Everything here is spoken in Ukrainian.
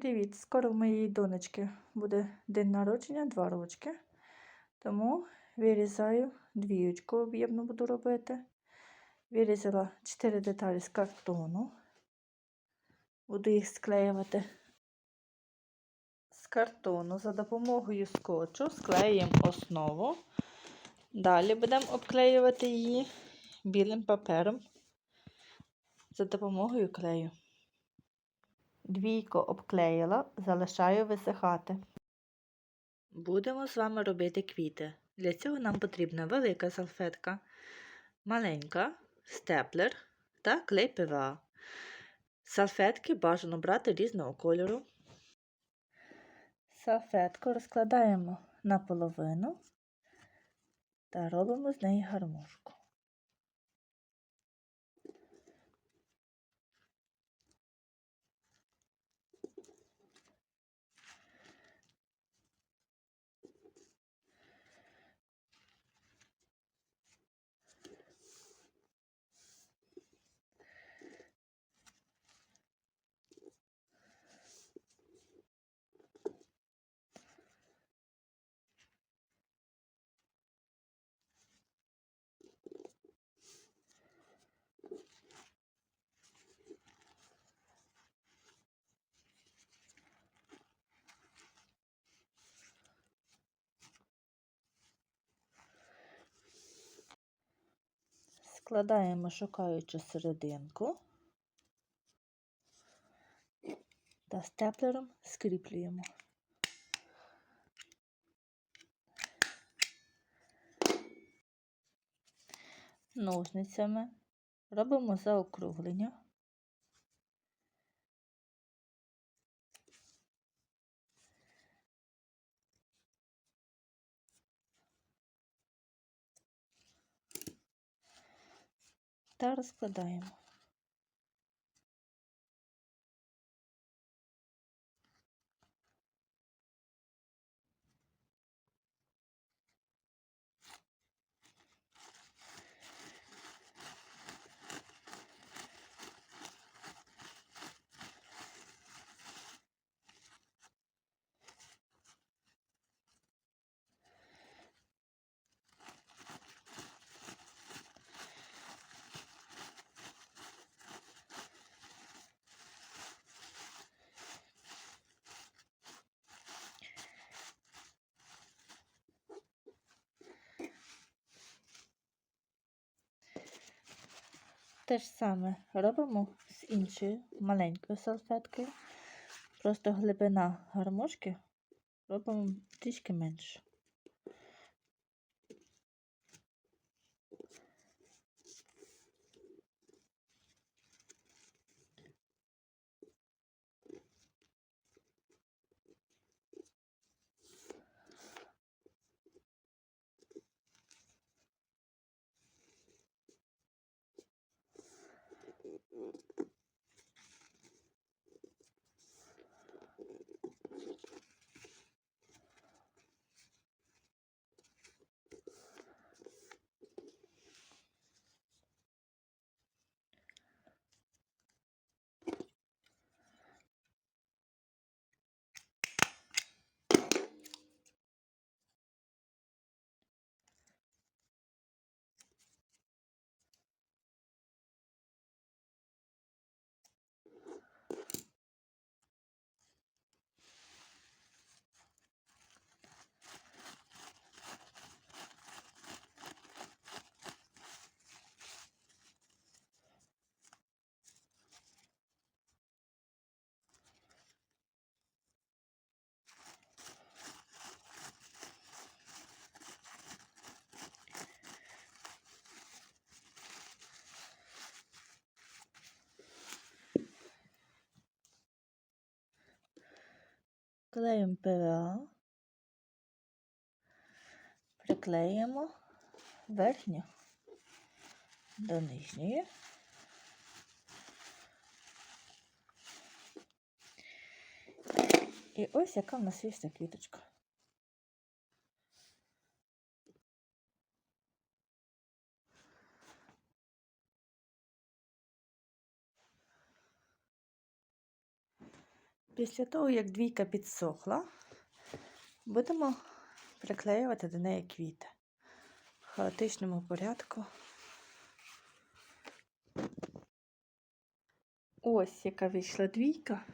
Привіт! Скоро в моєї донечки буде день народження, два рочки. Тому вирізаю двіючку об'ємну буду робити. Вирізала 4 деталі з картону. Буду їх склеювати з картону за допомогою скотчу, склеюємо основу. Далі будемо обклеювати її білим папером за допомогою клею. Двійко обклеїла, залишаю висихати. Будемо з вами робити квіти. Для цього нам потрібна велика салфетка, маленька, степлер та клей ПВА. Салфетки бажано брати різного кольору. Салфетку розкладаємо наполовину та робимо з неї гармошку. Складаємо, шукаючи серединку та степлером скріплюємо. Ножницями робимо заокруглення. Та розкладаємо. Те ж саме робимо з іншою маленькою салфеткою. Просто глибина гармошки робимо трішки менше. Клеїмо ПВА, приклеїмо верхню до нижньої. І ось яка в нас є квіточка. Після того, як двійка підсохла, будемо приклеювати до неї квіти в хаотичному порядку. Ось яка вийшла двійка.